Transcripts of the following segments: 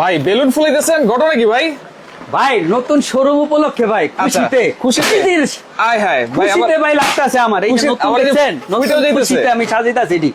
ভাই বেলুন ফুলাইতেছেন ঘটনা কি ভাই ভাই নতুন শোরুম উপলক্ষে ভাই খুশিতে খুশিতে? আয় হায় ভাই খুশিতে ভাই লাগতাছে আমার এই নতুন দেখছেন খুশিতে আমি সাজিতাছি এটি।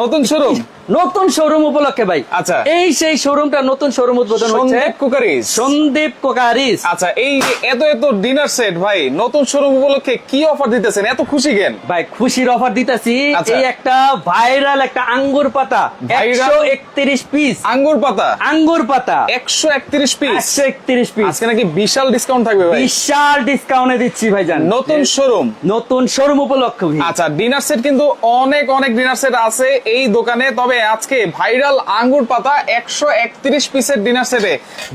নতুন শোরুম নতুন শোরুম উপলক্ষে ভাই। আচ্ছা। এই সেই শোরুমটা নতুন শোরুম উদ্বোধন হচ্ছে সন্দীপ কুকারিজ সন্দীপ কোকারিস। আচ্ছা এই এত এত ডিনার সেট ভাই নতুন শোরুম উপলক্ষে কি অফার দিতেছেন? এত খুশি কেন? ভাই খুশির অফার দিতেছি আচ্ছা। এই একটা ভাইরাল একটা আঙ্গুর পাতা Viral? একশো একত্রিশ পিস আঙ্গুর পাতা? আঙ্গুর পাতা। একশো একত্রিশ পিস একশো একত্রিশ পিস আজকে নাকি বিশাল ডিসকাউন্ট থাকবে ভাই। বিশাল ডিসকাউন্টে দিচ্ছি ভাই জান নতুন শোরুম নতুন শোরুম উপলক্ষে। আচ্ছা ডিনার সেট কিন্তু অনেক অনেক ডিনার সেট আছে এই দোকানে তবে আজকে ভাইরাল আঙ্গুর পাতা একশো একত্রিশ পিসের ডিনার সেটে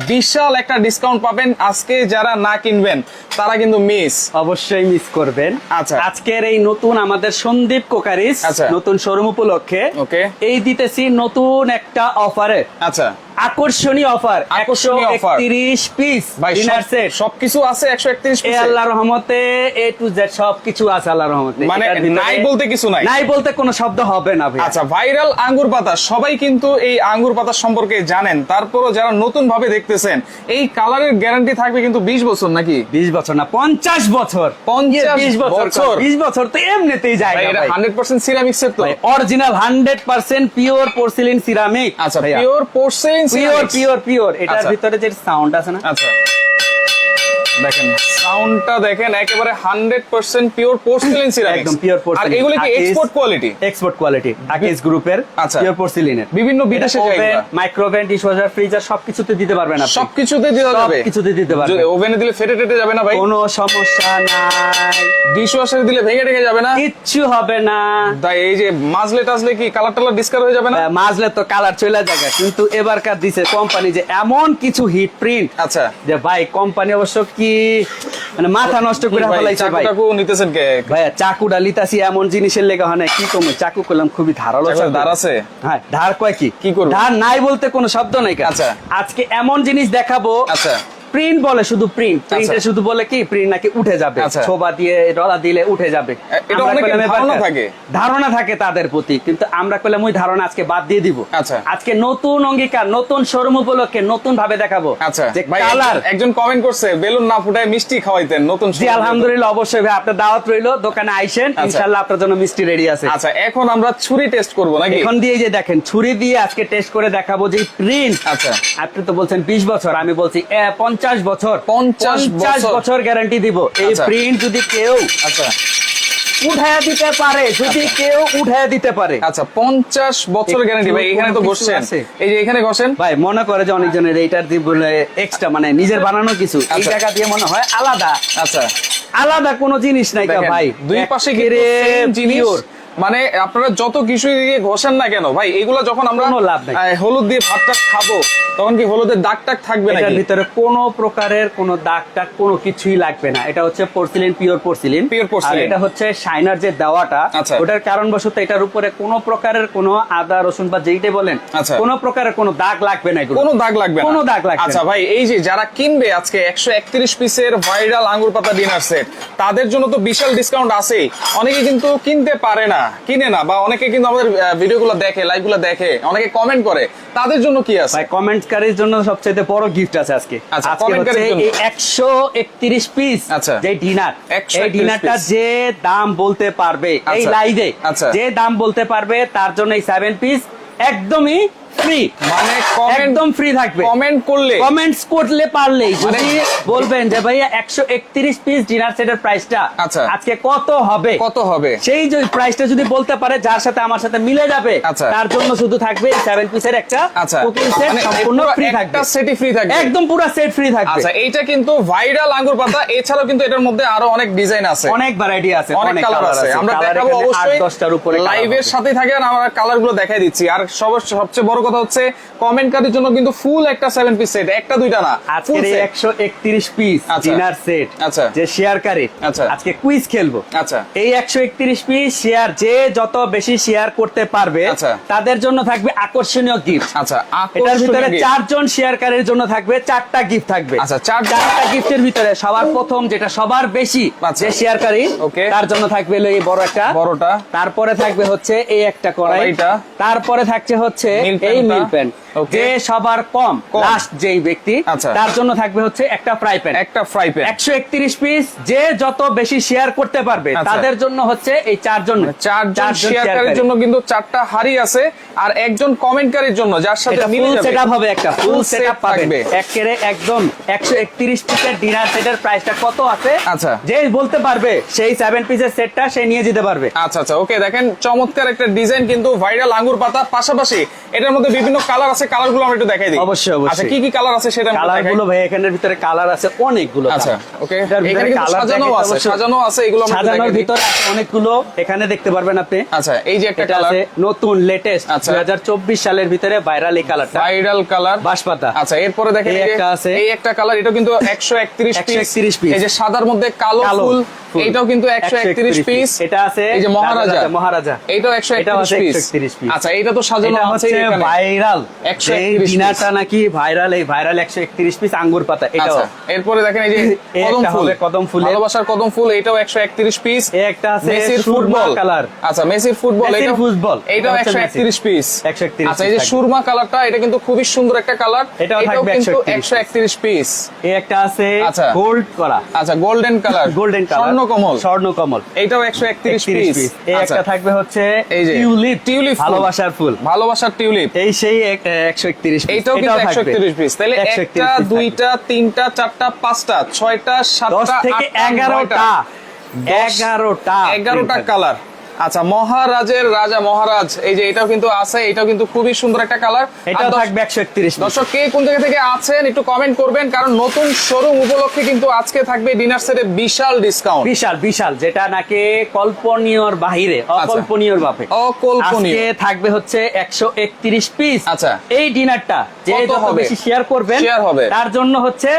বিশাল একটা ডিসকাউন্ট পাবেন আজকে যারা না কিনবেন তারা কিন্তু মিস অবশ্যই মিস করবেন আচ্ছা। আজকের এই নতুন আমাদের সন্দীপ কোকারিস আচ্ছা। নতুন শোরুম উপলক্ষে ওকে। এই দিতেছি নতুন একটা অফারে আচ্ছা আকর্ষণীয় অফার আকর্ষণীয় পিস ডিনার সেট সবকিছু আছে রহমতে এ টু জেড আছে রহমতে। মানে নাই বলতে কিছু নাই। নাই বলতে কোনো শব্দ হবে না ভাই আচ্ছা ভাইরাল আঙ্গুর পাতা সবাই কিন্তু এই আঙ্গুর পাতা সম্পর্কে জানেন। তারপরও যারা নতুন ভাবে দেখতেছেন এই কালারের গ্যারান্টি থাকবে কিন্তু বিশ বছর নাকি? বিশ বছর না পঞ্চাশ বছর। 50 বিশ বছর বছর। বিশ বছর তো এমনিতেই যায় এটা হান্ড্রেড পার্সেন্ট সিরামিক্সের তো। Original hundred percent pure porcelain ceramic আচ্ছা pure porcelain pure pure pure এটার আচ্ছা। ভিতরে যে সাউন্ড আছে না? আচ্ছা। দেখেন সাউন্ডটা দেখেন একেবারে hundred percent pure porcelain ceramics একদম পিওর আর এগুলো কি এক্সপোর্ট কোয়ালিটি এক্সপোর্ট কোয়ালিটি আকিস গ্রুপের। পিওর পোর্সিলিনের বিভিন্ন বিদেশে যায়। মাইক্রোওভেন ডিশওয়াশার ফ্রিজার সবকিছুতে দিতে পারবেন আপনি। সবকিছুতে যাবে সবকিছুতে দিতে পারবেন। ওভেনে দিলে ফেটে টেটে যাবে না ভাই? কোনো সমস্যা নাই। ডিশ ওয়াশারে দিলে ভেঙে টেঙে যাবে না? কিচ্ছু হবে না। তাই এই যে মাজলে টাজলে কি কালার টালার ডিসকার হয়ে যাবে না? মাজলে তো কালার চলে যাবে। কিন্তু এবারকার দিছে কোম্পানি যে এমন কিছু হিট প্রিন্ট আচ্ছা। যে ভাই কোম্পানি অবশ্য কি মানে মাথা নষ্ট করে ফেলাইছে ভাই। চাকু নিতেছেন কে? ভাই চাকু ডালিতাছি এমন জিনিসের লেগে হয় না কি কম চাকু করলাম খুবই ধারালো চাকু। ধার আছে? হ্যাঁ ধার কয় কি? কি করব? ধার নাই বলতে কোনো শব্দ নাই। আচ্ছা। আজকে এমন জিনিস দেখাবো আচ্ছা। প্রিন্ট বলে শুধু প্রিন্ট প্রিন্টে আচ্ছা। শুধু বলে কি প্রিন্ট নাকি উঠে যাবে। আচ্ছা। ছোবা দিয়ে ডলা দিলে উঠে যাবে। ধারণা থাকে। ধারণা থাকে তাদের প্রতি কিন্তু আমরা কইলাম ওই ধারণা আজকে বাদ দিয়ে দিব। আচ্ছা। আজকে নতুন অঙ্গীকার নতুন শোরুম উপলক্ষে নতুন ভাবে দেখাবো আচ্ছা। যে কালার। একজন- কমেন্ট করছে বেলুন না ফুটায় মিষ্টি খাওয়াইতেন নতুন জি আলহামদুলিল্লাহ অবশ্যই ভাই আপনার দাওয়াত রইল দোকানে আইসেন। ইনশাআল্লাহ আপনার জন্য মিষ্টি রেডি আছে। আচ্ছা এখন আমরা ছুরি টেস্ট করব নাকি? এখন দিয়ে যে দেখেন ছুরি দিয়ে আজকে টেস্ট করে দেখাবো যে প্রিন্ট আচ্ছা। আপনি তো বলছেন বিশ বছর আমি বলছি পঞ্চাশ বছর 50 বছর। গ্যারান্টি দিব। এই আচ্ছা। প্রিন্ট যদি কেউ আচ্ছা। উঠায় দিতে পারে যদি কেউ উঠায় দিতে পারে। আচ্ছা পঞ্চাশ বছর গ্যারান্টি ভাই এখানে তো বসছেন? এই যে এখানে বসেন। ভাই মনে করে যে অনেকজনের এইটার দিয়ে বলে এক্সট্রা মানে নিজের বানানো কিছু। এই আচ্ছা। টাকা দিয়ে মনে হয় আলাদা। আচ্ছা। আলাদা কোনো জিনিস নাই ভাই। দুই পাশে same জিনিস। মানে আপনারা যত কিছু দিয়ে ঘষেন না কেন ভাই এগুলো যখন আমরা লাভ নাই। হলুদ দিয়ে ভাতটা খাব তখন কি হলুদের দাগ টাগ থাকবে নাকি ভিতরে কোনো প্রকারের কোনো দাগ টাগ কোনো কিছুই লাগবে না এটা হচ্ছে porcelain pure porcelain Pure porcelain। এটা হচ্ছে শাইনার যে দেওয়াটা আচ্ছা। ওটার কারণবশত এটার উপরে কোনো প্রকারের কোনো আদা রসুন বা যেইটাই বলেন আচ্ছা। কোনো প্রকারের কোনো দাগ লাগবে না কোনো দাগ লাগবে না কোনো দাগ লাগবে আচ্ছা ভাই এই যে যারা কিনবে আজকে একশো একত্রিশ পিসের ভাইরাল আঙ্গুর পাতা ডিনার সেট তাদের জন্য তো বিশাল ডিসকাউন্ট আছে অনেকে কিন্তু কিনতে পারে না কিনে না বা অনেকে কিন্তু আমাদের ভিডিওগুলো দেখে লাইভগুলো দেখে অনেকে কমেন্ট করে তাদের জন্য কি আছে ভাই কমেন্টকারীর জন্য সবচেয়ে বড় গিফট আছে আজকে আচ্ছা, আজকে হচ্ছে একশো একত্রিশ পিস আচ্ছা। যে ডিনার 131 এই ডিনারটা যে দাম বলতে পারবে এই আচ্ছা। লাইভে আচ্ছা। যে দাম বলতে পারবে তার জন্য এই সেভেন পিস একদমই ফ্রি মানে একদম ফ্রি থাকবে। কমেন্ট করলে। কমেন্টস করলে পারলেই। মানে- যদি বলবেন যে ভাইয়া একশো একত্রিশ পিস ডিনার সেটের প্রাইসটা আচ্ছা। আজকে কত হবে? কত হবে? সেই যে প্রাইসটা যদি বলতে পারে যার সাথে আমার সাথে মিলে যাবে আচ্ছা। তার জন্য শুধু থাকবে পিসের একটা আচ্ছা। কুকিং সেট মানে সম্পূর্ণ পুরো ফ্রি একটা থাকবে। সেটই ফ্রি থাকবে। একদম পুরো সেট ফ্রি থাকবে। আচ্ছা এইটা কিন্তু ভাইরাল আঙ্গুর পাতা। এছাড়াও কিন্তু এটার মধ্যে আরও অনেক ডিজাইন আছে। অনেক ভ্যারাইটি আছে অনেক কালার আছে। আমরা দেখাবো অবশ্যই আট দশটার উপরে লাইভের সাথে থাকেন আমরা কালারগুলো দেখাই দিচ্ছি। আর সব সবচেয়ে বড় কথা হচ্ছে কমেন্টকারীর জন্য কিন্তু ফুল একটা সেভেন পিস সেট একটা দুইটা না এই set। একশো একত্রিশ পিস। ডিনার সেট আচ্ছা। যে শেয়ার শেয়ারকারী আচ্ছা। আজকে কুইজ খেলব আচ্ছা এই একশো একত্রিশ পিস শেয়ার যে যত বেশি শেয়ার করতে পারবে আচ্ছা। তাদের জন্য থাকবে আকর্ষণীয় গিফট আচ্ছা এটার ভিতরে। চারজন শেয়ারকারীর জন্য থাকবে চারটা গিফট থাকবে আচ্ছা, চারটা- গিফটের ভিতরে সবার প্রথম যেটা সবার বেশি আচ্ছা। যে শেয়ারকারী. তার জন্য থাকবে এই বড় একটা বড়টা তারপরে থাকবে হচ্ছে এই একটা কড়াই কড়াইটা। তারপরে থাকছে হচ্ছে Milk এই মিল প্যান্ট যে সবার কম। লাস্ট যেই ব্যক্তি আচ্ছা। তার জন্য থাকবে হচ্ছে একটা ফ্রাই প্যান একটা ফ্রাই প্যান একশো একত্রিশ পিস যে যত বেশি শেয়ার করতে পারবে আচ্ছা। তাদের জন্য হচ্ছে এই চারজন চারজন শেয়ারকারীর জন্য কিন্তু চারটা হাড়ি আছে আর একজন কমেন্টকারীর জন্য যার সাথে মিলে ফুল যাবে সেটআপ হবে একটা ফুল সেটআপ থাকবে। একেরে একদম 131 পিসের ডিনার সেটের প্রাইসটা কত আছে আচ্ছা। যে বলতে পারবে সেই 7 পিসের সেটটা সে নিয়ে যেতে পারবে আচ্ছা আচ্ছা ওকে দেখেন চমৎকার একটা ডিজাইন কিন্তু ভাইরাল আঙ্গুর পাতা পাশাপাশি এটার মধ্যে বিভিন্ন কালার আছে কালারগুলো আমরা একটু দেখাই দিই। অবশ্যই, অবশ্যই। আচ্ছা কি কি কালার আছে সেটা কালারগুলো ভাই এখানের ভিতরে কালার আছে অনেকগুলো আচ্ছা ওকে। এখানে colour সাজানো আছে সাজানো আছে এগুলো আমরা সাজানোর ভিতরে আছে অনেকগুলো এখানে দেখতে পারবেন আপনি। আচ্ছা এই যে একটা কালার আছে নতুন লেটেস্ট আচ্ছা। 2024 সালের ভিতরে ভাইরাল এই কালারটা ভাইরাল কালার বাঁশপাতা। আচ্ছা এরপরে দেখেন এই একটা আছে। এই একটা কালার এটা কিন্তু 131 পিস 131 পিস এই যে সাদার মধ্যে কালো ফুল। এইটাও কিন্তু 131 পিস এটা আছে এই যে মহারাজা। মহারাজা। এইটাও এটাও 131 আছে পিস আচ্ছা এটা তো সাজানো আছে এখানে। ভাইরাল 131 এই ডিনারটা নাকি ভাইরাল এই ভাইরাল 131 পিস আঙ্গুর পাতা এটাও। আচ্ছা এরপরে দেখেন এই যে কদম ফুল। কদম ফুলের। ভালোবাসার কদম ফুল এটাও 131 পিস একটা আছে মেসির ফুটবল কালার আচ্ছা মেসির ফুটবল এটাও ফুটবল। এটাও এটা হচ্ছে 131 পিস 131 আচ্ছা এই যে সুরমা কালারটা এটা কিন্তু খুবই সুন্দর একটা কালার এটাও থাকবে কিন্তু 131 131 পিস এই একটা আছে আচ্ছা। গোল্ড করা। আচ্ছা গোল্ডেন কালার গোল্ডেন কালার স্বর্ণ কমল। স্বর্ণ কমল। এইটাও 131 পিস এই আচ্ছা। একটা থাকবে হচ্ছে এই যে টিউলিপ। টিউলিপ ভালোবাসার ফুল। ভালোবাসার টিউলিপ। এই সেই এক- একশো একত্রিশ এইটাও কিন্তু 131 পিস তাহলে একটা দুইটা তিনটা চারটা পাঁচটা ছয়টা সাতটা থেকে আটটা, এগারোটা। নয়টা। এগারোটা। এগারোটা কালার আচ্ছা মহারাজের রাজা মহারাজ এই যে এটাও কিন্তু আছে এটাও কিন্তু খুবই সুন্দর একটা কালার এটাও থাকবে একশো একত্রিশ দর্শক কে কোন জায়গা থেকে আছেন একটু কমেন্ট করবেন কারণ নতুন শোরুম উপলক্ষে কিন্তু আজকে থাকবে ডিনার সেটে বিশাল ডিসকাউন্ট বিশাল বিশাল যেটা নাকি কল্পনীয়র বাহিরে অকল্পনীয়র বাপে অকল্পনীয়। আজকে থাকবে হচ্ছে একশো একত্রিশ পিস আচ্ছা। এই ডিনারটা যে যত হবে? বেশি শেয়ার করবেন শেয়ার হবে। তার জন্য হচ্ছে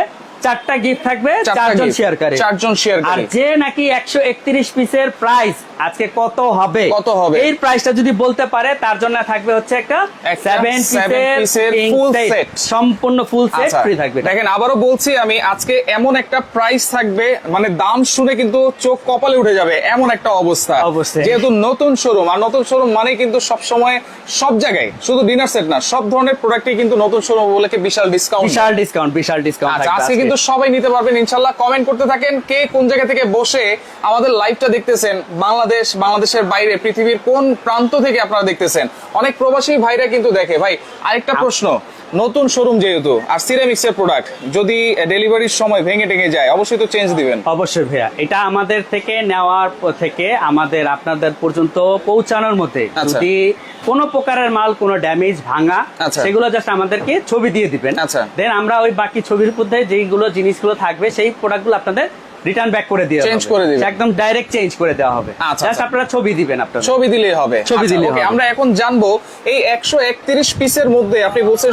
চারটা গিফট থাকবে চারজন শেয়ার করে। চারজন share আর যে নাকি একশো একত্রিশ পিসের প্রাইস আজকে কত হবে? কত হবে? এই প্রাইসটা যদি বলতে পারে তার জন্য থাকবে হচ্ছে একটা একটা সেভেন seven পিসের piece-এর full set। সম্পূর্ণ ফুল সেট ফ্রি থাকবে। দেখেন আবারও বলছি আমি আজকে এমন একটা প্রাইস থাকবে মানে দাম শুনে কিন্তু চোখ কপালে উঠে যাবে এমন একটা অবস্থা। যেহেতু নতুন শোরুম আর নতুন শোরুম মানে কিন্তু সব সময় সব জায়গায় শুধু ডিনার সেট না সব ধরনের প্রোডাক্টই কিন্তু নতুন শোরুম বলে বিশাল ডিসকাউন্ট বিশাল ডিসকাউন্ট বিশাল ডিসকাউন্ট আচ্ছা আজকে কিন্তু সবাই নিতে পারবেন ইনশাল্লাহ। কমেন্ট করতে থাকেন কে কোন জায়গা থেকে বসে আমাদের লাইভটা দেখতেছেন বাংলাদেশ বাংলাদেশের বাইরে পৃথিবীর কোন প্রান্ত থেকে আপনারা দেখতেছেন। অনেক প্রবাসী ভাইরা কিন্তু দেখে। ভাই আরেকটা প্রশ্ন। নতুন শোরুম যেহেতু আর সিরামিক্স এর প্রোডাক্ট যদি ডেলিভারির সময় ভেঙে টেঙে যায় অবশ্যই তো চেঞ্জ দিবেন অবশ্যই ভাইয়া এটা আমাদের থেকে নেওয়ার থেকে আমাদের আপনাদের পর্যন্ত পৌঁছানোর মধ্যে আচ্ছা। যদি কোনো প্রকারের মাল কোনো ড্যামেজ ভাঙা আচ্ছা। সেগুলো জাস্ট আমাদেরকে ছবি দিয়ে দিবেন আচ্ছা। দেন আমরা ওই বাকি ছবির মধ্যে যেইগুলো জিনিসগুলো থাকবে সেই প্রোডাক্টগুলো আপনাদের রিটার্ন ব্যাক করে দিয়ে Change করে দিবেন। একদম ডাইরেক্ট চেঞ্জ করে দেওয়া হবে। আচ্ছা, জাস্ট আচ্ছা। আপনারা ছবি দিবেন আপনারা ছবি দিলেই হবে। ছবি আচ্ছা, okay, হবে। আমরা এখন জানব এই একশো একত্রিশ পিসের মধ্যে আপনি বলছেন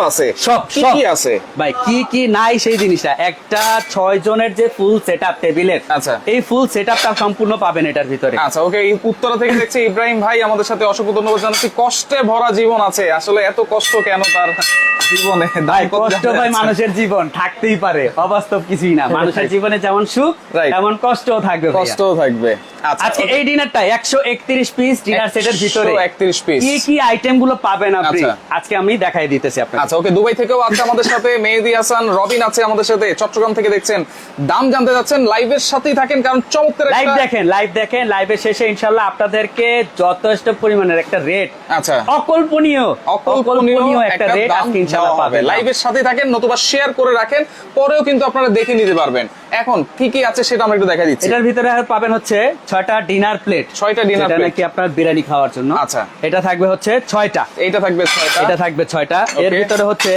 আছে। সব কি কি আছে? ভাই কি কি নাই সেই জিনিসটা। একটা ছয় জনের যে ফুল সেট আপ টেবিলের আচ্ছা। এই ফুল সেট আপটা সম্পূর্ণ পাবেন এটার ভিতরে। আচ্ছা ওকে উত্তরা থেকে দেখছি ইব্রাহিম ভাই আমাদের সাথে অসংখ্য ধন্যবাদ জানাচ্ছি। কষ্টে ভরা জীবন আছে। আসলে এত কষ্ট কেন তার জীবনে? ভাই কষ্ট ভাই মানুষের জীবন থাকতেই পারে। অবাস্তব কিছুই না। মানুষের জীবনে যেমন সুখ তেমন কষ্টও থাকবে কষ্টও থাকবে। আচ্ছা আজকে এই ডিনারটা একশো একত্রিশ পিস ডিনার সেটের ভিতরে। 131 piece। কি কি আইটেমগুলো পাবেন আপনি? আচ্ছা। আজকে আমি দেখাই দিতেছি আপনাকে। আচ্ছা ওকে দুবাই থেকেও আছে আমাদের সাথে মেহেদি হাসান রবিন আছে আমাদের সাথে চট্টগ্রাম থেকে দেখছেন দাম জানতে যাচ্ছেন লাইভের সাথেই থাকেন কারণ চমৎকার লাইভ দেখেন লাইভ দেখেন লাইভের শেষে ইনশাল্লাহ আপনাদেরকে যথেষ্ট পরিমাণের একটা রেট আচ্ছা। অকল্পনীয় অকল্পনীয় একটা রেট আজকে ইনশাল্লাহ পাবেন লাইভের সাথে থাকেন নতুবা শেয়ার করে রাখেন পরেও কিন্তু আপনারা দেখে নিতে পারবেন। এখন কি কি আছে সেটা আমরা একটু দেখা দিচ্ছি এটার ভিতরে পাবেন হচ্ছে ছয়টা ডিনার প্লেট ছয়টা যেটা plate। নাকি আপনার বিরিয়ানি খাওয়ার জন্য আচ্ছা। এটা থাকবে হচ্ছে ছয়টা এইটা থাকবে ছয়টা এটা থাকবে ছয়টা এর ভিতরে হচ্ছে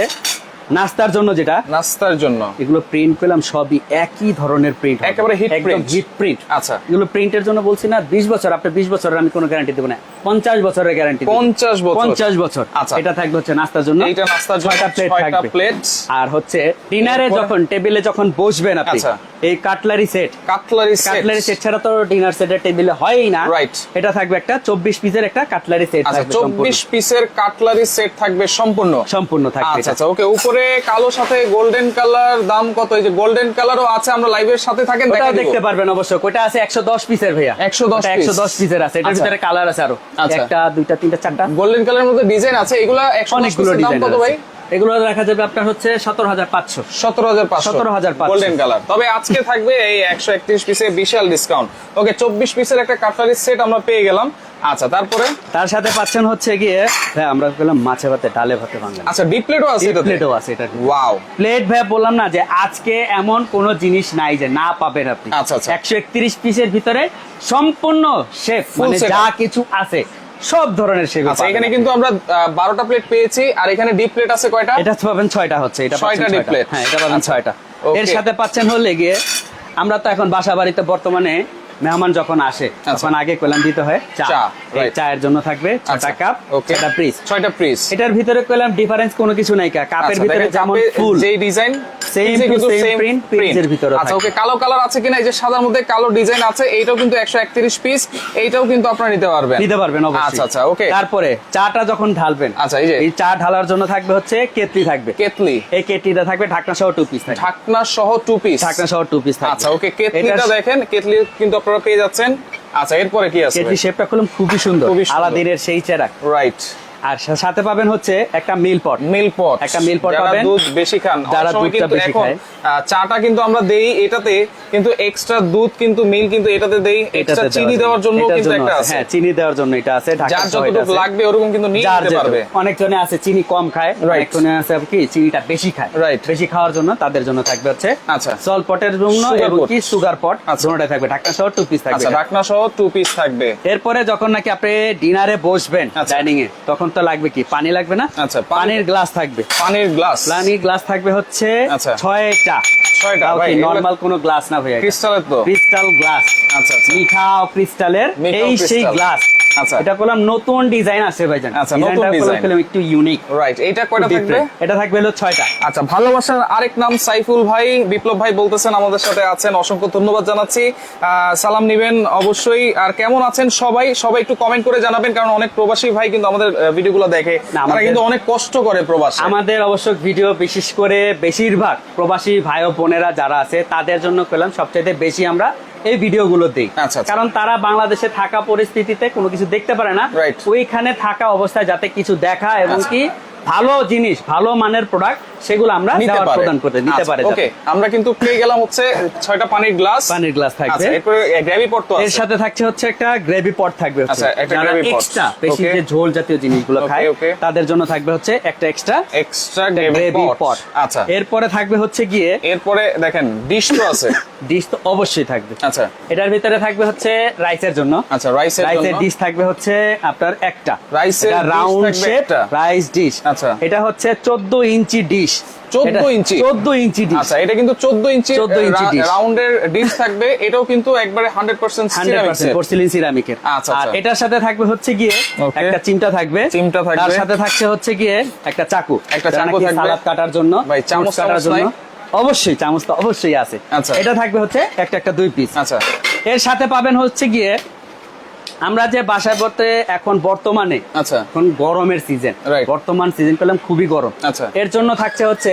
নাস্তার জন্য যেটা নাস্তার জন্য এগুলো প্রিন্ট পেলাম সবই একই ধরনের প্রিন্ট একেবারে hit print। হিট প্রিন্ট আচ্ছা। এগুলো প্রিন্টের জন্য বলছি না বিশ বছর আপনি বিশ বছরের আমি কোনো গ্যারান্টি দেবো না পঞ্চাশ বছরের গ্যারান্টি 50 বছর। পঞ্চাশ বছর আচ্ছা। এটা থাকবে হচ্ছে নাস্তার জন্য এইটা নাস্তার জন্য ছয়টা প্লেট থাকবে প্লেট আর হচ্ছে ডিনারে? যখন টেবিলে যখন বসবেন আপনি আচ্ছা। এই cutlery set. Cutlery set. Cutlery set ছাড়া তো ডিনার সেটের টেবিলে হয়ই না। Right. এটা থাকবে একটা চব্বিশ পিসের একটা কাটলারি সেট আচ্ছা থাকবে সম্পূর্ণ। চব্বিশ পিসের কাটলারি সেট থাকবে সম্পূর্ণ? সম্পূর্ণ থাকবে আচ্ছা আচ্ছা ওকে উপরে কালো সাথে গোল্ডেন কালার দাম কত? এই যে গোল্ডেন কালারও আছে আমরা লাইভের সাথে থাকেন দেখা দেখতে পারবেন অবশ্য ওটা আছে একশো দশ পিসের ভাইয়া। 110 একশো piece। দশ পিসের আছে। এটার আচ্ছা। ভিতরে কালার আছে আরও। আচ্ছা। একটা দুইটা তিনটা চারটা। গোল্ডেন কালারের মধ্যে ডিজাইন আছে এগুলা একশো অনেকগুলো দাম কত ভাই? এগুলো রাখা যাবে আপনার হচ্ছে সতেরো হাজার পাঁচশো। সতেরো হাজার পাঁচশো। 17,500 গোল্ডেন কালার তবে আজকে থাকবে এই একশো একত্রিশ পিসের বিশাল ডিসকাউন্ট ওকে চব্বিশ পিসের একটা কাটলারি সেট আমরা পেয়ে গেলাম। আচ্ছা তারপরে? তার সাথে পাচ্ছেন হচ্ছে গিয়ে ভাই আমরা পেলাম মাছে ভাতে ডালে ভাতে বাংলা আচ্ছা ডিপ প্লেটও আছে প্লেটও আছে এটা। ওয়াও প্লেট ভাই বললাম না যে আজকে এমন কোন জিনিস নাই যে না পাবেন আপনি। আচ্ছা, আচ্ছা। একশো একত্রিশ পিসের ভিতরে সম্পূর্ণ শেফ মানে যা কিছু আছে সব ধরনের সেগুলো আছে এখানে কিন্তু আমরা বারোটা প্লেট পেয়েছি আর এখানে ডিপ প্লেট আছে কয়টা? এটা পাবেন ছয়টা হচ্ছে এটা পাবেন ছয়টা ডিপ প্লেট হ্যাঁ এটা পাবেন আচ্ছা। ছয়টা। এর সাথে পাচ্ছেন হলে গিয়ে আমরা তো এখন বাসা বাড়িতে বর্তমানে মেহমান যখন আসে তখন আগে কলাম দিতে হয় চা। এই. চায়ের জন্য থাকবে ছটা আচ্ছা, কাপ ছটা পিস ছয়টা পিস এটার ভিতরে কইলাম ডিফারেন্স কোনো কিছু নাই কাপের আচ্ছা, ভিতরে যেমন ফুল যেই design to same print, print এর ভিতরে আচ্ছা ওকে কালো কালার আছে কিনা? এই যে সাদার মধ্যে কালো ডিজাইন আছে এইটাও কিন্তু একশো একত্রিশ পিস এইটাও কিন্তু আপনারা নিতে পারবেন। নিতে পারবেন অবশ্যই। আচ্ছা আচ্ছা ওকে তারপরে চাটা যখন ঢালবেন আচ্ছা, এই যে। এই চা ঢালার জন্য থাকবে হচ্ছে কেতলি থাকবে। কেতলি। এই কেতলিটা থাকবে ঢাকনা সহ টু পিস থাকবে। ঢাকনা সহ টু পিস ঢাকনা সহ টু পিস আচ্ছা ওকে কেতলিটা এটার- দেখেন কেতলি কিন্তু আপনারা পেয়ে যাচ্ছেন। আচ্ছা এরপরে কি আছে কেতলি শেপটা সুন্দর। খুবই সুন্দর। আলাদিনের সেই চেরাক। রাইট আর সাথে পাবেন হচ্ছে একটা মিল পট মিল পট একটা pot যারা পাবেন। দুধ বেশি খান যারা দুধটা বেশি খায়। চাটা কিন্তু আমরা দেই এটাতে কিন্তু এক্সট্রা দুধ কিন্তু মিল কিন্তু এটাতে দেই এক্সট্রা চিনি দেওয়ার জন্য কিন্তু একটা আছে। হ্যাঁ চিনি দেওয়ার জন্য এটা আছে ঢাকনা যার যতটুকু লাগবে ওরকম কিন্তু নিয়ে নিতে। পারবে অনেকজনে আছে চিনি কম খায়. অনেকজনে আছে কি চিনিটা বেশি খায় Right. বেশি খাওয়ার জন্য তাদের জন্য থাকবে হচ্ছে আচ্ছা। সল পটের জন্য এবং কি সুগার পট আচ্ছা। দুটোটাই থাকবে ঢাকনা সহ টু পিস থাকবে আচ্ছা ঢাকনা সহ টু পিস থাকবে এরপরে যখন নাকি আপনি ডিনারে বসবেন আচ্ছা। ডাইনিং এ তখন তো লাগবে কি? পানি লাগবে না? আচ্ছা, পানি- পানির গ্লাস থাকবে। পানির গ্লাস। পানির গ্লাস থাকবে হচ্ছে আচ্ছা। ছয়টা। ছয়টা, ভাই, নরমাল কোনো গ্লাস না ভাইয়া? ক্রিস্টালের তো। ক্রিস্টাল গ্লাস আচ্ছা আচ্ছা। মিঠা ক্রিস্টালের এই সেই গ্লাস আচ্ছা। এটা করলাম নতুন ডিজাইন আছে ভাইজান আচ্ছা, নতুন design। করলাম একটু ইউনিক রাইট এইটা কয়টা থাকবে? এটা থাকবে হলো ছয়টা। আচ্ছা ভালোবাসার আরেক নাম সাইফুল ভাই। বিপ্লব ভাই বলতেছেন আমাদের সাথে আছেন অসংখ্য ধন্যবাদ জানাচ্ছি। সালাম নিবেন অবশ্যই। আর কেমন আছেন সবাই? সবাই একটু কমেন্ট করে জানাবেন কারণ অনেক প্রবাসী ভাই কিন্তু আমাদের ভিডিওগুলো দেখে। তারা কিন্তু অনেক কষ্ট করে প্রবাসী। আমাদের অবশ্য ভিডিও বিশেষ করে বেশিরভাগ প্রবাসী ভাই ও বোনেরা যারা আছে তাদের জন্য পেলাম সবচাইতে বেশি আমরা এই ভিডিওগুলো দিই আচ্ছা, আচ্ছা। কারণ তারা বাংলাদেশে থাকা পরিস্থিতিতে কোনো কিছু দেখতে পারে না ওইখানে থাকা অবস্থায় যাতে কিছু দেখা এবং আচ্ছা। কি ভালো জিনিস ভালো মানের প্রোডাক্ট সেগুলো আমরা প্রদান করতে নিতে আচ্ছা, পারে ওকে আমরা কিন্তু পেয়ে গেলাম হচ্ছে ছয়টা পানির গ্লাস পানির গ্লাস থাকবে। আচ্ছা এরপরে গ্রেভি পট তো এর সাথে থাকছে হচ্ছে একটা গ্রেভি পট থাকবে হচ্ছে। আচ্ছা, একটা gravy pot। এক্সট্রা বেশি যে ঝোল জাতীয় জিনিসগুলো খায় তাদের জন্য থাকবে হচ্ছে একটা extra extra gravy gravy pot pot আচ্ছা। এরপরে থাকবে হচ্ছে গিয়ে এরপরে দেখেন ডিশ তো আছে। ডিশ তো অবশ্যই থাকবে। আচ্ছা। এটার ভিতরে থাকবে হচ্ছে রাইসের জন্য। আচ্ছা রাইসের রাইসের ডিশ থাকবে হচ্ছে আপনার একটা। রাইসের রাউন্ড শেপ রাইস ডিশ আচ্ছা। এটা হচ্ছে 14 ইঞ্চি ডিশ 14 ইঞ্চি? 14 ইঞ্চি ডিশ আচ্ছা এটা কিন্তু 14 ইঞ্চি 14 ইঞ্চি dish। রাউন্ডের ডিশ থাকবে এটাও কিন্তু একবারে 100% হান্ড্রেড সিরামিক্স পার্সেন্ট পোর্সিলিন সিরামিকের আচ্ছা, আর আচ্ছা। এটার সাথে থাকবে হচ্ছে গিয়ে একটা চিমটা থাকবে চিমটা থাকবে। তার সাথে থাকছে হচ্ছে গিয়ে একটা চাকু একটা চাকু থাকবে। সালাদ কাটার জন্য ভাই, চামচ কাটার জন্য অবশ্যই চামচ তো অবশ্যই আছে আচ্ছা। এটা থাকবে হচ্ছে একটা একটা দুই পিস আচ্ছা এর সাথে পাবেন হচ্ছে গিয়ে আমরা যে বাসায় পড়তে এখন বর্তমানে আচ্ছা। এখন গরমের সিজন. বর্তমান সিজন পেলাম খুবই গরম। আচ্ছা। এর জন্য থাকছে হচ্ছে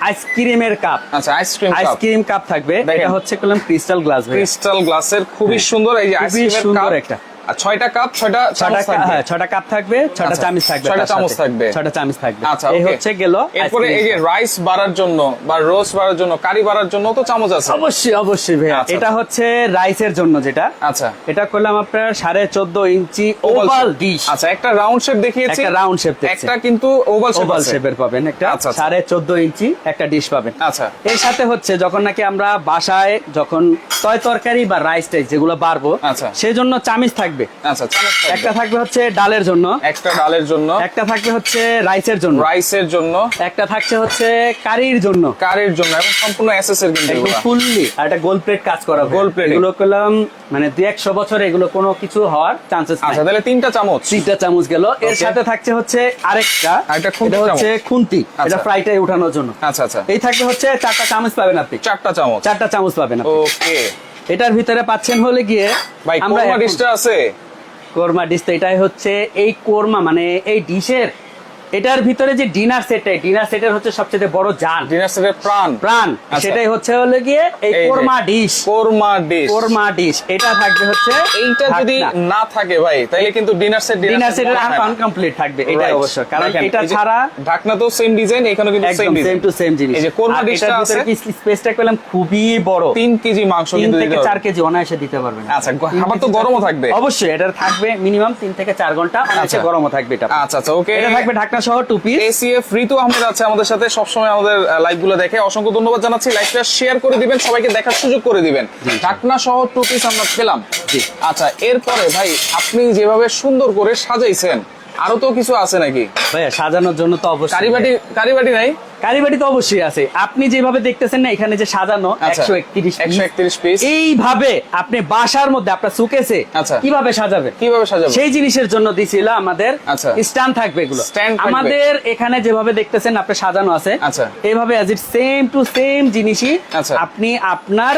আইসক্রিমের কাপ আচ্ছা আইসক্রিম কাপ আইসক্রিম কাপ থাকবে। এটা হচ্ছে পেলাম ক্রিস্টাল গ্লাস ক্রিস্টাল গ্লাসের খুবই সুন্দর এই যে আইসক্রিমের কাপ একটা। আর ছয়টা কাপ ছয়টা ছটা চামচ থাকবে। হ্যাঁ, ছটা কাপ থাকবে ছটা আচ্ছা, চামচ থাকবে ছয়টা চামচ থাকবে। ছটা চামচ থাকবে। আচ্ছা এই হচ্ছে গেল এরপরে এই যে রাইস বাড়ার জন্য বা রোস্ট বাড়ার জন্য কারি বাড়ার জন্য তো চামচ আছে। অবশ্যই অবশ্যই ভাইয়া। আচ্ছা, এটা হচ্ছে রাইসের জন্য যেটা। আচ্ছা। এটা করলাম আপনার সাড়ে চোদ্দ ইঞ্চি ওভাল ডিশ। আচ্ছা একটা রাউন্ড শেপ দেখিয়েছি। একটা shape দেখছি। একটা কিন্তু ওভাল শেপ ওভাল শেপের পাবেন একটা আচ্ছা, আচ্ছা। সাড়ে চোদ্দ ইঞ্চি একটা ডিশ পাবেন। আচ্ছা। এর সাথে হচ্ছে যখন নাকি আমরা বাসায় যখন তয় তরকারি বা রাইস টাইস যেগুলো বাড়বো আচ্ছা। সেই জন্য চামিচ থাকবে। থাকবে। আচ্ছা চামচ একটা থাকবে। হচ্ছে ডালের জন্য। একটা ডালের জন্য। একটা থাকবে হচ্ছে রাইসের জন্য। রাইসের জন্য। একটা থাকছে হচ্ছে কারির জন্য। কারির জন্য এবং সম্পূর্ণ এসএস এর কিন্তু। ফুললি আর একটা গোল প্লেট কাজ করা Gold plating। এগুলো করলাম মানে দুই একশো বছর এগুলো কোনো কিছু হওয়ার চান্সেস আচ্ছা তাহলে তিনটা চামচ। তিনটা চামচ গেল। এর সাথে থাকছে হচ্ছে আরেকটা। এটা হচ্ছে খুন্তি। এটা আচ্ছা। ফ্রাইটাই উঠানোর জন্য। আচ্ছা আচ্ছা। এই থাকবে হচ্ছে চারটা চামচ পাবেন আপনি। চারটা চামচ। চারটা চামচ পাবেন আপনি। ওকে এটার ভিতরে পাচ্ছেন হলে গিয়ে ভাই আমরা কোরমা ডিশটা আছে। কোরমা ডিশ তো এটাই হচ্ছে এই কোরমা মানে এই ডিশের এটার ভিতরে যে ডিনার সেট ডিনার সেটের হচ্ছে সবচেয়ে বড় জান ডিনার সেটের প্রাণ। প্রাণ। আচ্ছা। সেটাই হচ্ছে হলে গিয়ে এই korma dish korma dish korma dish এটা থাকবে হচ্ছে এইটা যদি না থাকে ভাই তাহলে কিন্তু ডিনার সেট ডিনার সেটের আনকমপ্লিট থাকবে এটাই অবশ্য। কারণ এটা ছাড়া ঢাকনা তো সেম ডিজাইন এখানে কিন্তু সেম একদম সেম টু সেম জিনিস। এই যে কোরমা আর ডিশটা আছে ভিতরে কি স্পেসটা পেলাম খুবই বড়। তিন কেজি মাংস কিন্তু থেকে দিতে চার হবে। কেজি অনায়াসে দিতে পারবেন। আচ্ছা, খাবার তো গরমও থাকবে। অবশ্যই এটার থাকবে মিনিমাম তিন থেকে চার ঘণ্টা। অনায়াসে আচ্ছা। গরমও থাকবে এটা। আচ্ছা আচ্ছা ওকে এটা থাকবে ঢাকনা সহ two piece ACF Ritu Ahmed আছে আমাদের সাথে সবসময় আমাদের লাইভগুলো দেখে। অসংখ্য ধন্যবাদ জানাচ্ছি। লাইভটা শেয়ার করে দিবেন সবাইকে দেখার সুযোগ করে দিবেন। ঢাকনা সহ টু পিস আমরা পেলাম আচ্ছা এরপরে ভাই আপনি যেভাবে সুন্দর করে সাজাইছেন আরও তো কিছু আছে নাকি ভাইয়া সাজানোর জন্য তো অবশ্যই কারিবাটি কারিবাটি নাই কারিবাটি তো অবশ্যই আছে আপনি যেভাবে দেখতেছেন না এখানে যে সাজানো আচ্ছা একশো একত্রিশ একশো একত্রিশ পিস এইভাবে আপনি বাসার মধ্যে আপনার সুকেছে আচ্ছা। কীভাবে সাজাবে কীভাবে সাজাবে সেই জিনিসের জন্য দিছিল আমাদের আচ্ছা। স্ট্যান্ড থাকবে এগুলো আমাদের এখানে যেভাবে দেখতেছেন আপনি সাজানো আছে আচ্ছা। এইভাবে as it same to same জিনিসই আচ্ছা। আপনি আপনার?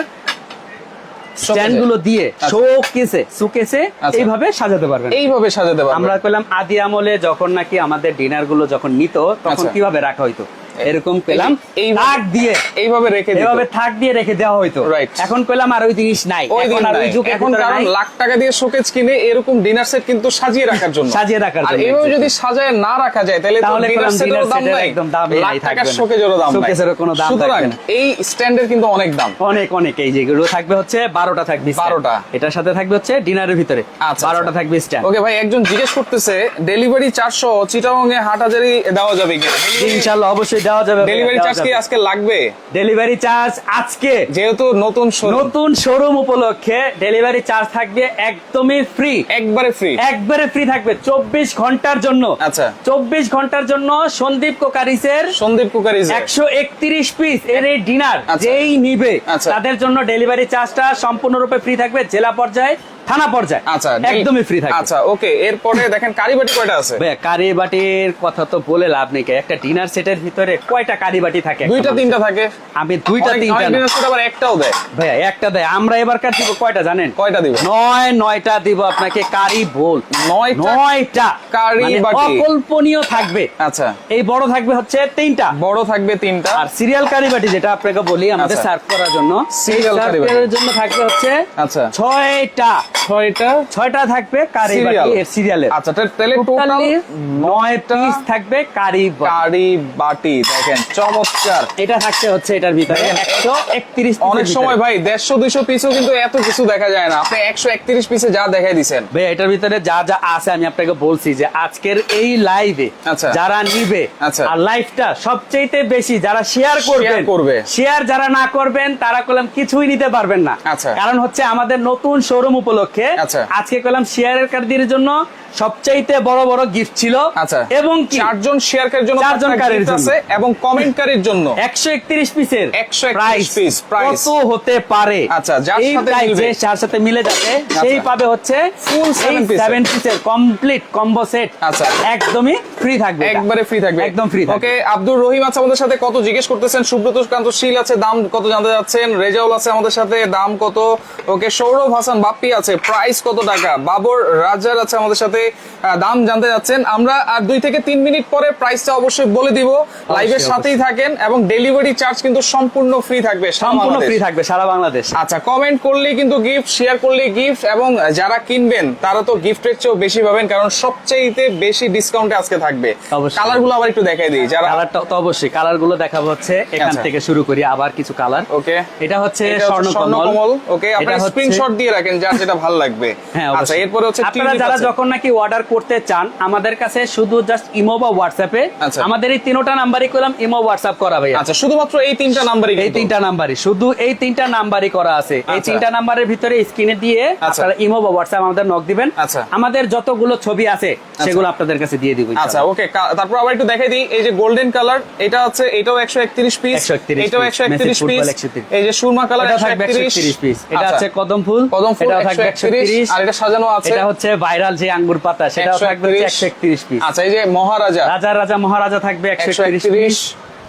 স্ট্যান্ডগুলো দিয়ে আচ্ছা। শোকেসে সুকেসে আচ্ছা। এইভাবে সাজাতে পারবেন এইভাবে সাজাতে পারব আমরা করলাম আদি আমলে যখন নাকি আমাদের ডিনারগুলো যখন নিত তখন আচ্ছা। কীভাবে রাখা হইতো এরকম পেলাম এই- থাক দিয়ে। এইভাবে রেখে এভাবে থাক দিয়ে রেখে দেওয়া হইতো। Right. এখন পেলাম আর ওই জিনিস নাই। এখন আর ওই। যুগের এখন কারণ লাখ টাকা দিয়ে শোকেজ কিনে এরকম ডিনার সেট কিন্তু সাজিয়ে রাখার জন্য। সাজিয়ে রাখার আর জন্য, এইভাবে যদি সাজায় না রাখা যায় তাহলে তো ডিনার dinner দাম নাই। একদম দামই লাখ নাই, টাকার। শোকেজেরও দাম নাই। শোকেজেরও কোনো দাম সুতরাং। এই স্ট্যান্ডের কিন্তু অনেক দাম। অনেক অনেক এই যেগুলো থাকবে হচ্ছে বারোটা থাকবে 12টা। এটার সাথে থাকবে হচ্ছে ডিনারের ভিতরে। আচ্ছা, বারোটা আচ্ছা। থাকবে স্ট্যান্ড ওকে ভাই একজন জিজ্ঞেস করতেছে ডেলিভারি চারশো চিটাগং এ হাট হাজারি দেওয়া যাবে কি ইনশাল্লাহ অবশ্যই দেওয়া যাবে ডেলিভারি চার্জ কি আজকে লাগবে? ডেলিভারি চার্জ আজকে। যেহেতু নতুন নতুন শোরুম উপলক্ষে ডেলিভারি চার্জ থাকবে একদমই ফ্রি একবারে ফ্রি একবারে ফ্রি থাকবে চব্বিশ ঘণ্টার জন্য। আচ্ছা। চব্বিশ ঘণ্টার জন্য সন্দীপ কোকারিসের সন্দীপ কুকারি একশো একত্রিশ পিস এর এই ডিনার আচ্ছা। যেই নিবে আচ্ছা। তাদের জন্য ডেলিভারি চার্জটা সম্পূর্ণরূপে ফ্রি থাকবে জেলা পর্যায়ে। থানা পর্যায়ে। আচ্ছা একদমই ফ্রি থাকবে। আচ্ছা ওকে এরপরে দেখেন কারিবাটি কয়টা আছে? ভাইয়া কারি বাটির কথা তো বলে লাভ নেই একটা ডিনার সেটের ভিতরে কয়টা কারি বাটি থাকে দুইটা তিনটা থাকে? আমি দুইটা তিনটা dinner set আবার একটাও দেয়। ভাইয়া একটা দেয়। আমরা এবারকার দিব? কয়টা জানেন? কয়টা দিব? নয় নয়টা দিব আপনাকে কারি বোল। নয়টা? নয়টা। কারি মানে বাটি। অকল্পনীয় থাকবে। আচ্ছা। এই বড় থাকবে হচ্ছে তিনটা। বড় থাকবে তিনটা। আর সিরিয়াল কারি বাটি যেটা আপনাকে বলি আমাদের আচ্ছা। সার্ভ করার জন্য সিরিয়াল কারি বাটি। করার জন্য থাকবে হচ্ছে আচ্ছা। ছয়টা। ছয়টা ছয়টা থাকবে কারি। বাটি এর সিরিয়ালের আচ্ছা তাহলে টোটাল নয় পিস থাকবে কারি। কারি বাটি দেখেন চমৎকার এটা থাকছে হচ্ছে এটার ভিতরে একশো একত্রিশ অনেক সময় ভাই দেড়শো দুইশো পিসও কিন্তু এত কিছু দেখা যায় না আপনি একশো একত্রিশ পিসে যা দেখাই দিছেন ভাই এটার ভিতরে যা যা আছে আমি আপনাকে বলছি যে আজকের এই লাইভে আচ্ছা। যারা নিবে আচ্ছা। আর লাইভটা সবচেয়ে বেশি যারা শেয়ার করবেন করবে। শেয়ার যারা না করবেন তারা কলম কিছুই নিতে পারবেন না আচ্ছা। কারণ হচ্ছে আমাদের নতুন শোরুম উপলক্ষে আচ্ছা। আজকে কলম শেয়ারের কার্ডের জন্য সবচাইতে বড় বড় গিফট ছিল। আচ্ছা। এবং কি? চারজন শেয়ারকারীর জন্য চারজনকারীর gift জন্য। আছে এবং কমেন্টকারীর জন্য। একশো একত্রিশ পিসের 131 piece price। কত হতে পারে? আচ্ছা, যার সাথে মিলবে। যার সাথে মিলে যাবে সেই পাবে হচ্ছে Full seven piece-এর। সেভেন পিসের কমপ্লিট কম্বো সেট আচ্ছা। একদমই ফ্রি থাকবে একবারে ফ্রি থাকবে। একদম ফ্রি থাকবে। ওকে আব্দুর রহিম আছে আমাদের সাথে কত জিজ্ঞেস করতেছেন? সুব্রত কান্ত শীল আছে দাম কত জানতে যাচ্ছেন? রেজাউল আছে আমাদের সাথে দাম কত? ওকে সৌরভ হাসান বাপ্পি আছে প্রাইস কত টাকা? বাবর রাজার আছে আমাদের সাথে দাম জানতে যাচ্ছেন। আমরা আর দুই থেকে তিন মিনিট পরে প্রাইসটা অবশ্যই বলে দিব। লাইভের সাথেই থাকেন এবং ডেলিভারি চার্জ কিন্তু সম্পূর্ণ ফ্রি থাকবে সম্পূর্ণ ফ্রি থাকবে সারা বাংলাদেশ। আচ্ছা কমেন্ট করলেই কিন্তু গিফট শেয়ার করলেই গিফট এবং যারা কিনবেন তারা তো গিফটের চেয়েও বেশি পাবেন কারণ সবচেয়ে বেশি ডিসকাউন্টে আজকে থাকবে। অবশ্যই। কালারগুলো আবার একটু দেখাই দিই যারা কালারটা তো অবশ্যই কালারগুলো দেখাবো হচ্ছে এখান আচ্ছা। থেকে শুরু করি আবার কিছু কালার ওকে এটা হচ্ছে স্বর্ণকমল। কমল ওকে আপনারা স্ক্রিনশট দিয়ে রাখেন যার যেটা ভালো ভালো লাগবে। হ্যাঁ আচ্ছা এরপরে হচ্ছে আপনারা যারা যখন নাকি অর্ডার করতে চান আমাদের কাছে শুধু জাস্ট ইমো বা হোয়াটসঅ্যাপে আচ্ছা। আমাদের এই তিনোটা নাম্বারই করলাম ইমো হোয়াটসঅ্যাপ করা ভাইয়া। আচ্ছা শুধুমাত্র এই তিনটা নাম্বারই এই তিনটা নাম্বারই শুধু এই তিনটা নাম্বারই করা আছে। এই আচ্ছা। তিনটা নাম্বারের ভিতরে স্ক্রিনে দিয়ে আচ্ছা। আপনারা ইমো বা হোয়াটসঅ্যাপ আমাদের নক দিবেন। আচ্ছা। আমাদের যতগুলো ছবি আছে সেগুলো আপনাদের কাছে দিয়ে দিব আচ্ছা ওকে তারপর আবার একটু দেখাই দিই এই যে গোল্ডেন কালার এটা আছে এটাও একশো একত্রিশ পিস 131 এটাও piece, একশো একত্রিশ Messi পিস এই যে সুরমা কালার এটা একশো থাকবে একত্রিশ পিস এটা আছে কদম ফুল। কদম ফুল একশো থাকবে 130 আর এটা সাজানো আছে এটা হচ্ছে ভাইরাল যে আঙ্গুর পাতা সেটা থাকবে 131 পিস আচ্ছা এই যে মহারাজা। রাজা রাজা মহারাজা থাকবে 131 131 পিস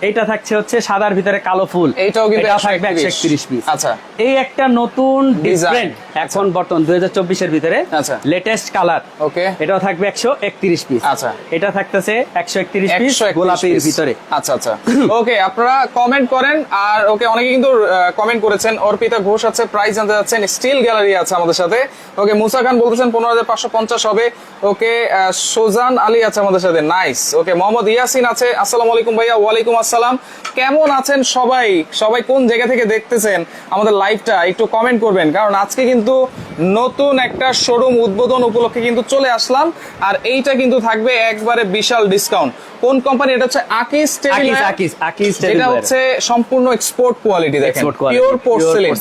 এইটা থাকছে হচ্ছে সাদার ভিতরে কালো ফুল। এইটাও কিন্তু এটাও থাকবে 131 131 পিস আচ্ছা। এই একটা নতুন। ডিফারেন্ট এখন বর্তমান 2024 এর ভিতরে আচ্ছা। লেটেস্ট কালার ওকে এটাও থাকবে 131 পিস আচ্ছা। এটা থাকতেছে 131 পিস 131 গোলাপির ভিতরে। আচ্ছা আচ্ছা। ওকে আপনারা কমেন্ট করেন আর ওকে অনেকে কিন্তু কমেন্ট করেছেন। অর্পিতা ঘোষ আছে প্রাইস জানতে যাচ্ছেন স্টিল গ্যালারি আছে আমাদের সাথে। ওকে মুসা খান বলতেছেন পনেরো হাজার পাঁচশো পঞ্চাশ হবে। ওকে সোজান আলী আছে আমাদের সাথে। নাইস ওকে মোহাম্মদ ইয়াসিন আছে। আসসালামু আলাইকুম ভাইয়া ওয়ালাইকুম আসসালাম কেমন আছেন সবাই? সবাই কোন জায়গা থেকে দেখতেছেন আমাদের লাইভটা একটু কমেন্ট করবেন কারণ আজকে কিন্তু নতুন একটা শোরুম উদ্বোধন উপলক্ষে কিন্তু চলে আসলাম আর এইটা কিন্তু থাকবে একবারে বিশাল ডিসকাউন্ট কোন কোম্পানি এটা হচ্ছে আকিস আকিস আকিস টেবিল হচ্ছে সম্পূর্ণ এক্সপোর্ট কোয়ালিটি দেখেন। পিওর পোর্সেলিন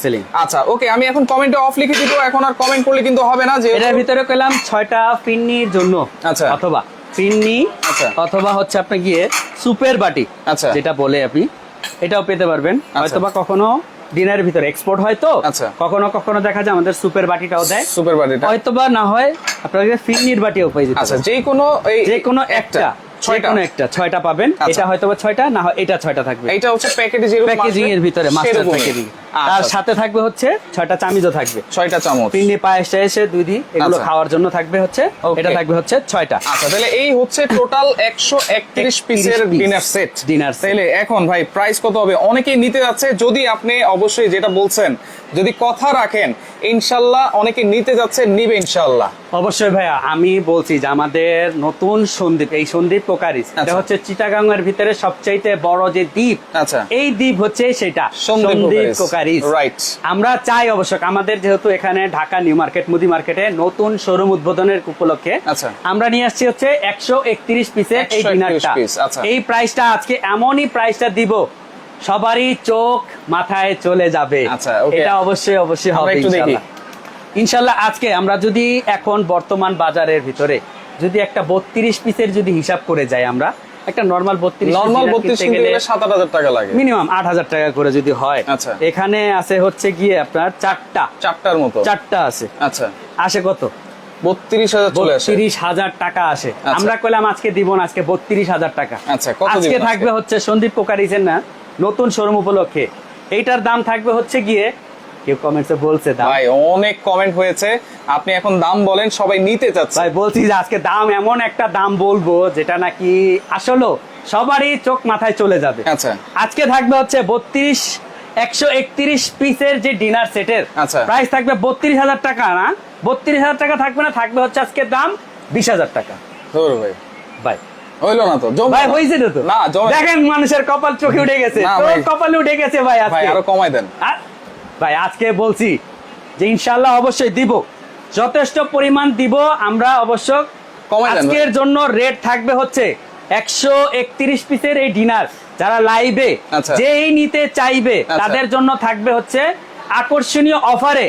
আচ্ছা ওকে আমি এখন কমেন্টে অফ লিখে দিব এখন আর কমেন্ট করলে কিন্তু হবে না যে এটার ভিতরে পেলাম ছয়টা পিন্নির জন্য আচ্ছা। অথবা পিন্নি আচ্ছা। অথবা হচ্ছে আপনি গিয়ে সুপের বাটি আচ্ছা। যেটা বলে আপনি এটাও পেতে পারবেন হয়তোবা কখনো ডিনারের ভিতরে এক্সপোর্ট হয় তো আচ্ছা। কখনো কখনো দেখা যায় আমাদের সুপের বাটিটাও দেয় সুপার বাডিটা হয়তোবা না হয় আপনাকে ফিন্নির বাটিও পেয়ে যেতে আচ্ছা। যে কোনো এই যে কোনো একটা ছয়টা ছয়টা একটা ছয়টা পাবেন আচ্ছা। এটা হয়তো ছয়টা না হয় এটা ছয়টা থাকবে এটা হচ্ছে প্যাকেটে যেরকম প্যাকেজিং এর ভিতরে মাস্টার। প্যাকেজিং আচ্ছা, তার সাথে থাকবে হচ্ছে ছয়টা চামিজও থাকবে ছয়টা চামচ পিন্নি পায়েস এসে দুই দি এগুলো আচ্ছা। খাওয়ার জন্য থাকবে হচ্ছে এটা থাকবে হচ্ছে ছয়টা আচ্ছা তাহলে এই হচ্ছে টোটাল একশো একত্রিশ পিসের ডিনার সেট set। তাহলে এখন ভাই প্রাইস কত হবে অনেকেই নিতে যাচ্ছে যদি আপনি অবশ্যই যেটা বলছেন যদি কথা রাখেন ইনশাল্লাহ অনেকে নিতে যাচ্ছে নিবে ইনশাল্লাহ অবশ্যই ভাইয়া আমি বলছি যে আমাদের নতুন সন্দীপ এই সন্দীপ পোকারিস এটা আচ্ছা। হচ্ছে চিটাগাং এর ভিতরে সবচাইতে বড় যে দ্বীপ আচ্ছা। এই দ্বীপ হচ্ছে সেটা সন্দীপ পোকারিস। পোকারিস Right. আমরা চাই অবশ্য আমাদের যেহেতু এখানে ঢাকা নিউ মার্কেট মুদি মার্কেটে নতুন শোরুম উদ্বোধনের উপলক্ষে আচ্ছা। আমরা নিয়ে আসছি হচ্ছে একশো একত্রিশ পিসের এই ডিনারটা আচ্ছা। এই প্রাইসটা আজকে এমনই প্রাইসটা দিব সবারই চোখ মাথায় চলে যাবে আচ্ছা, এটা অবশ্যই অবশ্যই হবে। ইনশাল্লাহ আজকে আমরা যদি এখন বর্তমান বাজারের ভিতরে যদি একটা বত্রিশ পিসের যদি হিসাব করে যাই আমরা একটা নর্মাল বত্রিশ নর্মাল বত্রিশ সাত আট হাজার টাকা লাগে। মিনিমাম আট হাজার টাকা করে যদি হয়। আচ্ছা। এখানে আছে হচ্ছে গিয়ে আপনার চারটা। চারটার মতো। চারটা আছে। আচ্ছা। আসে কত? বত্রিশ হাজার বত্রিশ হাজার টাকা আসে। আচ্ছা। আমরা কইলাম আজকে দিব না আজকে বত্রিশ হাজার টাকা। আচ্ছা, আজকে থাকবে হচ্ছে সন্দীপ পোকারিজের না নতুন শোরুম উপলক্ষে। এইটার দাম থাকবে হচ্ছে গিয়ে কেউ কমেন্টসে বলছে দাম। ভাই অনেক কমেন্ট হয়েছে। আপনি এখন দাম বলেন সবাই নিতে চাচ্ছে। ভাই বলছি যে আজকে দাম এমন একটা দাম বলব যেটা নাকি আসলে সবারই চোখ মাথায় চলে যাবে। আচ্ছা। আজকে থাকবে হচ্ছে বত্রিশ একশো একত্রিশ পিসের যে ডিনার সেটের। আচ্ছা। প্রাইস থাকবে বত্রিশ হাজার টাকা না? বত্রিশ হাজার টাকা থাকবে না থাকবে হচ্ছে আজকে দাম বিশ হাজার টাকা। ভাই। ভাই। হইল না তো ভাই না। হয়েছে তো না দেখেন মানুষের কপাল চোখে উঠে গেছে। কপালে উঠে গেছে ভাই ভাই আজকে। আরও কমাই দেন। ভাই আজকে বলছি যে ইনশাল্লাহ অবশ্যই দিব যথেষ্ট পরিমাণ দিব আমরা অবশ্য। আজকের জন্য রেট থাকবে হচ্ছে একশো একত্রিশ পিসের এই ডিনার যারা লাইভে আচ্ছা। যেই নিতে চাইবে আচ্ছা। তাদের জন্য থাকবে হচ্ছে আকর্ষণীয় অফারে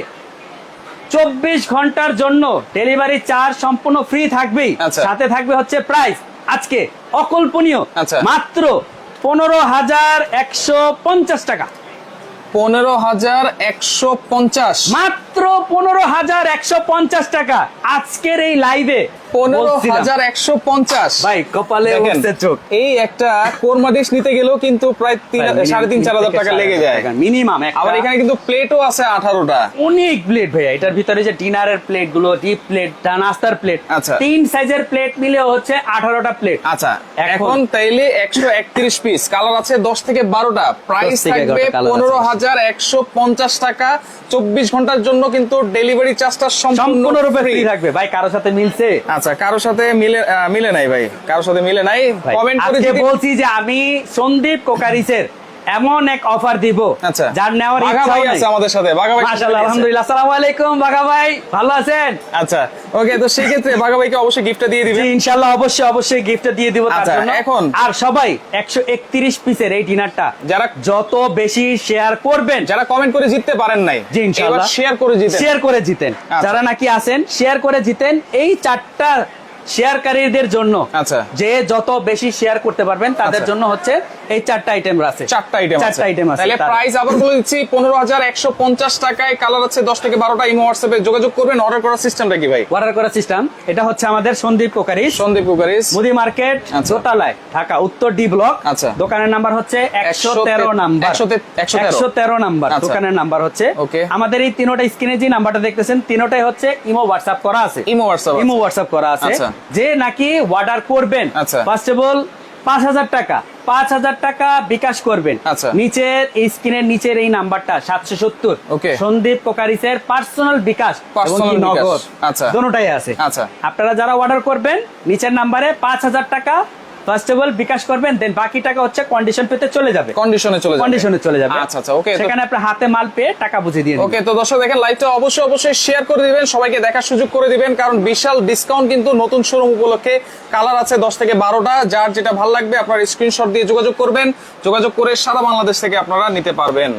চব্বিশ ঘণ্টার জন্য ডেলিভারি চার্জ সম্পূর্ণ ফ্রি থাকবেই আচ্ছা। সাথে থাকবে হচ্ছে প্রাইস আজকে অকল্পনীয়। মাত্র পনেরো হাজার একশো পঞ্চাশ টাকা পনেরো হাজার একশো পঞ্চাশ। মাত্র পনেরো হাজার একশো পঞ্চাশ টাকা আজকের এই লাইভে পনেরো হাজার একশো পঞ্চাশ। ভাই কপালে চোখ। এই একটা কোরমা ডিশ নিতে গেলেও কিন্তু প্রায় তিন সাড়ে তিন চার হাজার টাকা লেগে যায়। মিনিমাম আবার এখানে কিন্তু প্লেটও আছে আঠারোটা। অনেক প্লেট ভাইয়া এটার ভিতরে যে ডিনারের প্লেটগুলো ডিপ প্লেট নাস্তার প্লেট আচ্ছা। তিন সাইজের প্লেট মিলে হচ্ছে আঠারোটা প্লেট আচ্ছা এখন- তাইলে একশো একত্রিশ পিস কালার আছে দশ থেকে বারোটা। প্রাইস থাকবে 11টা colour আছে। পনেরো হাজার একশো পঞ্চাশ টাকা। চব্বিশ ঘণ্টার জন্য কিন্তু ডেলিভারি চার্জটা সম্পূর্ণ সম্পূর্ণরূপে। ফ্রি থাকবে। ভাই কারোর সাথে মিলছে? আচ্ছা কারোর সাথে মিলে মিলে নাই ভাই। কারোর সাথে মিলে নাই। কমেন্ট করে বলছি যে আমি সন্দীপ কোকারিসের এমন এক অফার দিব আচ্ছা। যার নেওয়ার ইচ্ছা ভাই আছে আমাদের সাথে বাঘা ভাই মাশাআল্লাহ আলহামদুলিল্লাহ আসসালামু আলাইকুম বাঘা ভাই ভালো আছেন? আচ্ছা ওকে তো সেই ক্ষেত্রে বাঘা ভাইকে অবশ্যই গিফটটা দিয়ে দিবেন। ইনশাআল্লাহ অবশ্যই অবশ্যই গিফট দিয়ে দিব তার আচ্ছা, জন্য। এখন? আর সবাই 131 পিসের এই ডিনারটা যারা যত বেশি শেয়ার করবেন যারা কমেন্ট করে জিততে পারেন নাই জি ইনশাআল্লাহ। শেয়ার করে জিতেন। শেয়ার করে জিতেন। আচ্ছা। যারা নাকি আছেন শেয়ার করে জিতেন এই চারটা শেয়ারকারীদের জন্য আচ্ছা। যে যত বেশি শেয়ার করতে পারবেন তাদের আচ্ছা। জন্য হচ্ছে এই চারটা আইটেম আছে চারটা আইটেম চারটা আইটেম আছে তাহলে প্রাইস আবার বলে দিচ্ছি পনেরো হাজার একশো পঞ্চাশ টাকায় কালার আছে দশ থেকে বারোটা ইমো হোয়াটসঅ্যাপে যোগাযোগ করবেন অর্ডার করার সিস্টেমটা কি ভাই অর্ডার করার সিস্টেম এটা হচ্ছে আমাদের সন্দীপ কোকারিস সন্দীপ কুকারিস মুদি মার্কেট আচ্ছা। দোতলায় ঢাকা উত্তর ডি ব্লক আচ্ছা। দোকানের নাম্বার হচ্ছে একশো তেরো নাম্বার 113 একশো তেরো নাম্বার আচ্ছা। দোকানের নাম্বার হচ্ছে Okay. আমাদের এই তিনোটা স্ক্রিনে যে নাম্বারটা দেখতেছেন তিনোটাই হচ্ছে ইমো হোয়াটসঅ্যাপ করা আছে ইমো হোয়াটসঅ্যাপ ইমো হোয়াটসঅ্যাপ করা আছে আচ্ছা। যে নাকি অর্ডার করবেন। ফার্স্ট অফ অল পাঁচ হাজার টাকা পাঁচ হাজার টাকা বিকাশ করবেন আচ্ছা। নিচের এই স্ক্রিনের নিচের এই নাম্বারটা সাতশো সত্তর সন্দীপ কোকারিসের পার্সোনাল বিকাশ নগদ আচ্ছা। দোনোটাই আছে আচ্ছা। আপনারা যারা অর্ডার করবেন নিচের নাম্বারে পাঁচ হাজার টাকা ফার্স্ট অফ অল বিকাশ করবেন দেন বাকি টাকা হচ্ছে কন্ডিশন পেতে চলে যাবে। কন্ডিশনে চলে যাবে। কন্ডিশনে চলে যাবে। আচ্ছা আচ্ছা ওকে সেখানে আপনার হাতে মাল পেয়ে টাকা বুঝিয়ে দিয়ে। ওকে তো দর্শক দেখেন লাইভটা অবশ্যই অবশ্যই শেয়ার করে দিবেন সবাইকে দেখার সুযোগ করে দিবেন কারণ বিশাল ডিসকাউন্ট কিন্তু নতুন শোরুম উপলক্ষে কালার আছে দশ থেকে বারোটা যার যেটা ভালো লাগবে আপনার স্ক্রিনশট দিয়ে যোগাযোগ করবেন যোগাযোগ করে সারা বাংলাদেশ থেকে আপনারা নিতে পারবেন।